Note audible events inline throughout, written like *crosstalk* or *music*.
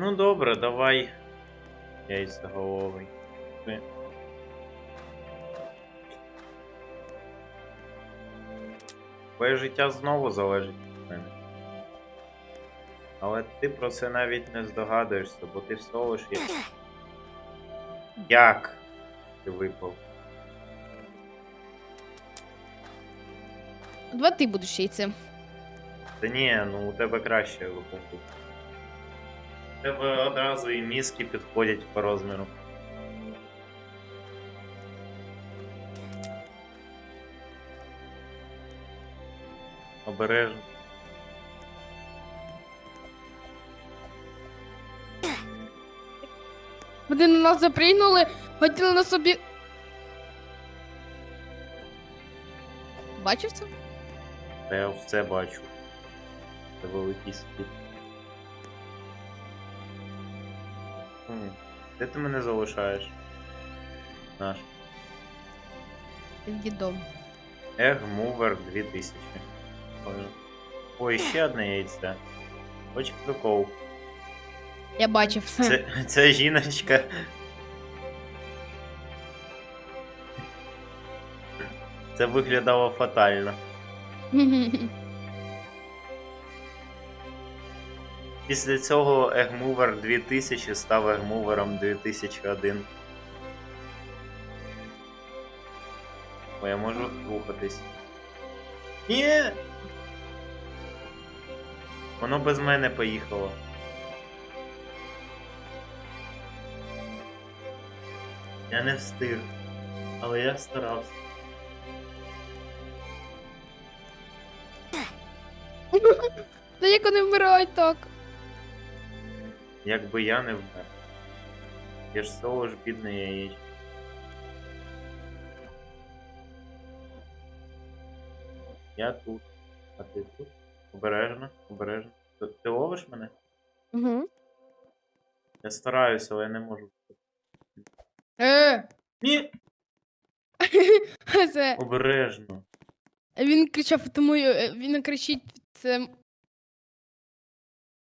Ну добре, давай. Яйцеголовий. Ти. Твоє життя знову залежить від мене. Але ти про це навіть не здогадуєшся, бо ти всього лиш є. Як ти випав? Два ти будеш яйцем. Та ні, ну у тебе краще виходить. Тебе одразу і мізки підходять по розміру. Обережно. Вони на нас запригнули, хотіли на собі. Бачив це? Та я все бачу. Це великий світ. Хм, Де ти мене залишаєш? Наш. Дідом. Ег Мувер 2000. Ой. Ой, ще одне яйце. Хоч прикол. Я бачив. Це, *laughs* ця жіночка. Це виглядало фатально. *laughs* Після цього Егмувер 2000 став Егмувером 2001. О, я можу рухатись. Ні! Воно без мене поїхало. Я не встиг, але я старався. Та як вони вмирають так? Якби я не вмер. Я ж всього ж бідне яєчко. Я тут. А ти тут? Обережно, обережно. Ти, ти ловиш мене? Угу. Я стараюся, але я не можу. Е, Ні! *laughs* це. Обережно. Він кричав, тому е, він кричить, це.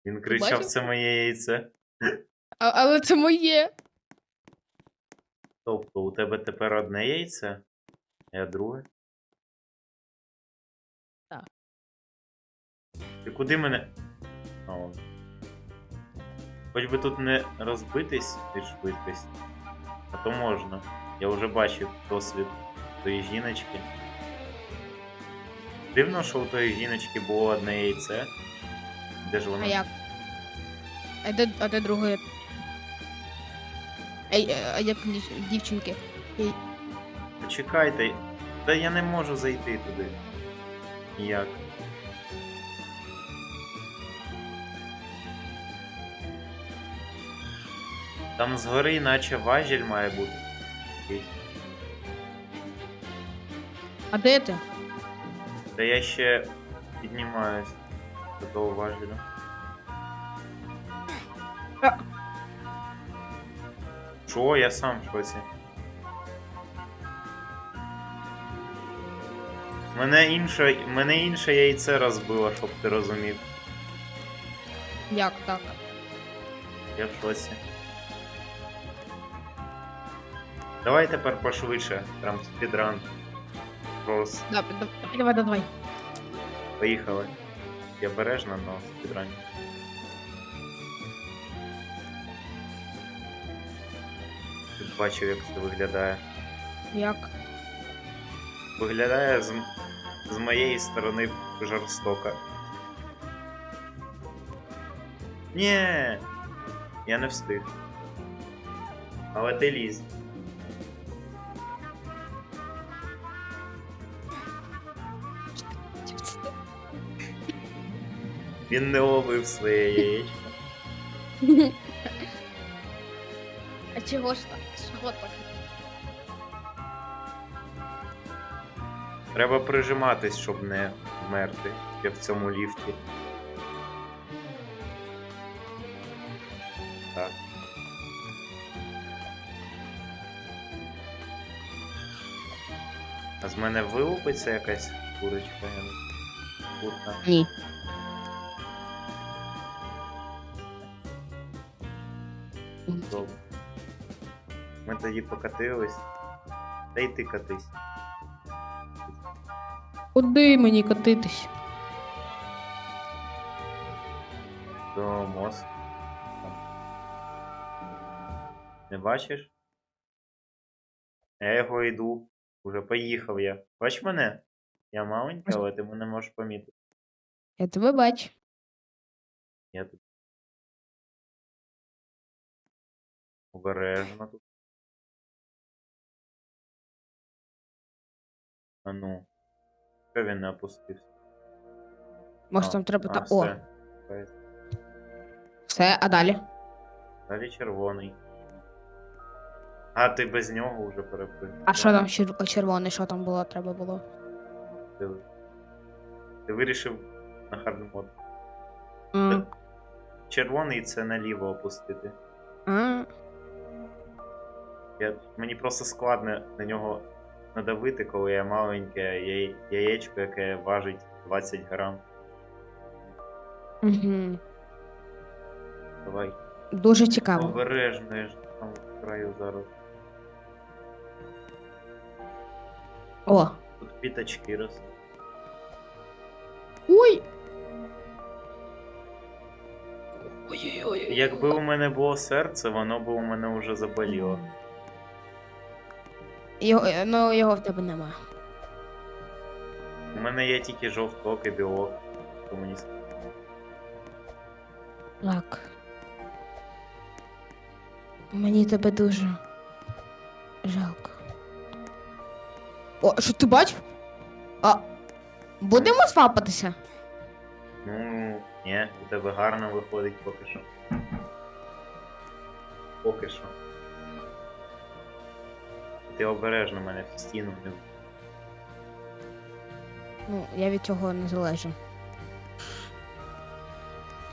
Він кричав, бачив? це моє яйце. А, але це моє. Тобто у тебе тепер одне яйце, а я друге. Так. Ти куди мене. Вон. Хоч би тут не розбитись від швидкості. А то можна. Я вже бачив досвід тої жіночки. Дивно, що у тої жіночки було одне яйце. Де ж? А як? А де, а де друге? Ей, е, а як дів- дівчинки? Почекайте. Та я не можу зайти туди. Ніяк. Там згори наче важіль має бути. Якийсь. А де ти? Та я ще піднімаюсь до того важеля. А. Що, я сам в шоці. Мене інше, мене інше яйце розбило, щоб ти розумів. Як так? Я в шоці. Давай тепер пошвидше, прям спідран. Крос. Да, да, давай, давай. Поїхали. Я бережно, но спідрані. Б бачив, як це виглядає. Як? Виглядає з, з моєї сторони жорстоко. Ні, я не встиг. Але ти ліз. Він не ловив своє яєчко. А чого ж так? Чого так? Треба прижиматись, щоб не вмерти. Я в цьому ліфті. Так. А з мене вилупиться якась курочка. я не- Курка. Ні. Ми тоді покатились. Та й ти катись. Куди мені катитись? До мосту. Не бачиш? Я його йду. Уже поїхав я. Бач мене? Я маленька, але ти мене можеш помітити. Я тебе бачу. Я тут. Обережно тут. А ну. Що він не опустився? Може А, там треба а, та. О, все. А далі? Далі червоний. А, ти без нього вже перепив. А що там чер- червоний, що там було, треба було? Ти, ти вирішив на хардмод. М, Червоний це наліво опустити. А, Я, мені просто складно на нього надавити, коли я маленьке яє- яєчко, яке важить 20 грам. угу. Давай. Дуже цікаво. Обережно, я ж там в краю зараз. О. Тут квіточки ростуть. Ой! Ой-ой-ой. Якби у мене було серце, воно б у мене вже заболіло. Його, е, ну, його в тебе нема. У мене є тільки жовток і білок. С- Так. Мені тебе дуже жалко. О, що ти бачив? А. Будемо свапатися? Ну, ні, у тебе гарно виходить поки що. Поки що. Ти обережно мене в стіну не Ну, я від цього не залежу.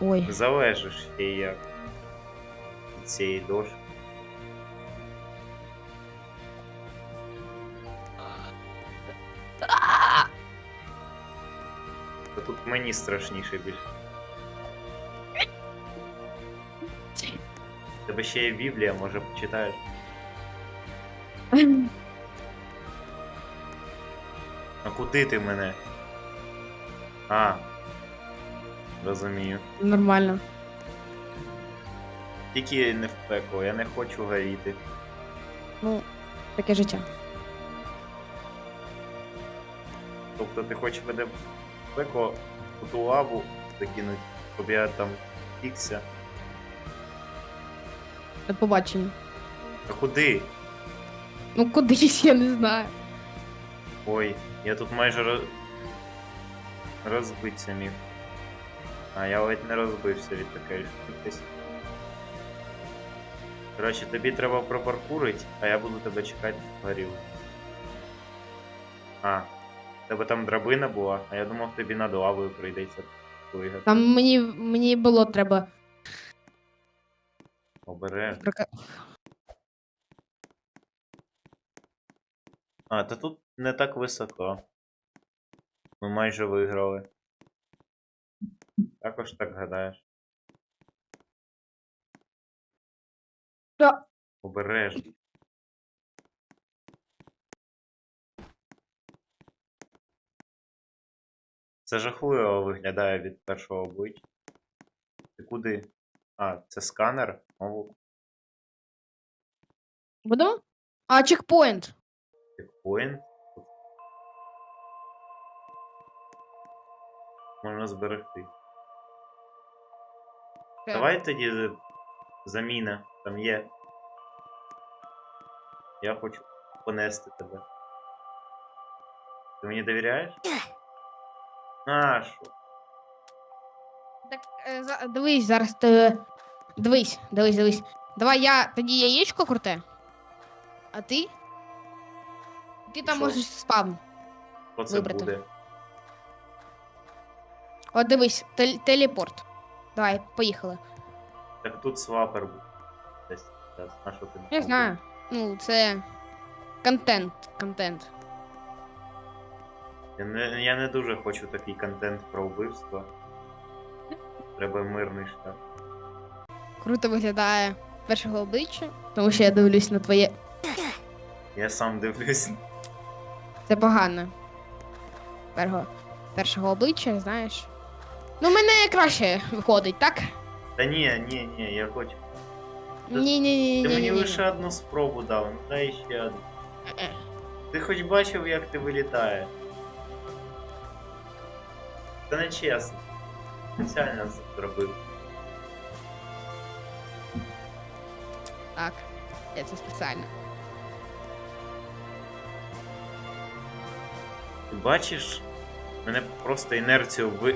Ой. залежиш й як від цієї дошки. Та тут мені страшніше більше. Тебе ще є Біблія, може почитаєш. Куди ти мене? А. Розумію. Нормально. Тільки не в пекло, я не хочу горіти. Ну, таке життя. Тобто ти хочеш мене в пекло у ту лаву закинуть, щоб я там фікся. До побачення. А куди? Ну кудись, я не знаю. Ой, я тут майже роз... розбитися міг. А, я ледь не розбився від такої швидкості. Коротше, тобі треба пропаркурить, а я буду тебе чекати в горілку. А, тебе там драбина була, а я думав тобі над лавою прийдеться плигати. Там мені, мені було треба. Обережно. А, та тут не так високо. Ми майже виграли. Також так гадаєш. Та- Обережно. Це жахливо виглядає від першого обличчя. Ти куди? А, це сканер? Мову Будемо? А, чекпоінт. чекпоінт. Можна зберегти. Е. Давай тоді заміна. Там є. Я хочу понести тебе. Ти мені довіряєш? А, що? Так, е, за- дивись, зараз ти. Дивись, дивись, дивись. Давай я тоді яєчко круте. А ти? Ти там Що? можеш спавн. Що це Вибрати. буде? От дивись, тел- телепорт. Давай, поїхали. Так тут свапер був. Десь зараз. Я знаю. Ну, це. Контент. Контент. Я не, я не дуже хочу такий контент про вбивство. Треба мирний шлях. Круто виглядає. першого обличчя, тому що я дивлюсь на твоє. Я сам дивлюсь. Це погано. Першого, першого обличчя, знаєш. Ну, в мене краще виходить, так? Та ні, ні, ні, я хочу. Та Ні, ні, ні, Ти ні. мені ні, лише одну спробу дав, ну дай ще одну. Ти хоч бачив, як ти вилітаєш? Це не чесно. Спеціально зробив. Так. Я це спеціально. Ти бачиш? Мене просто інерцію ви...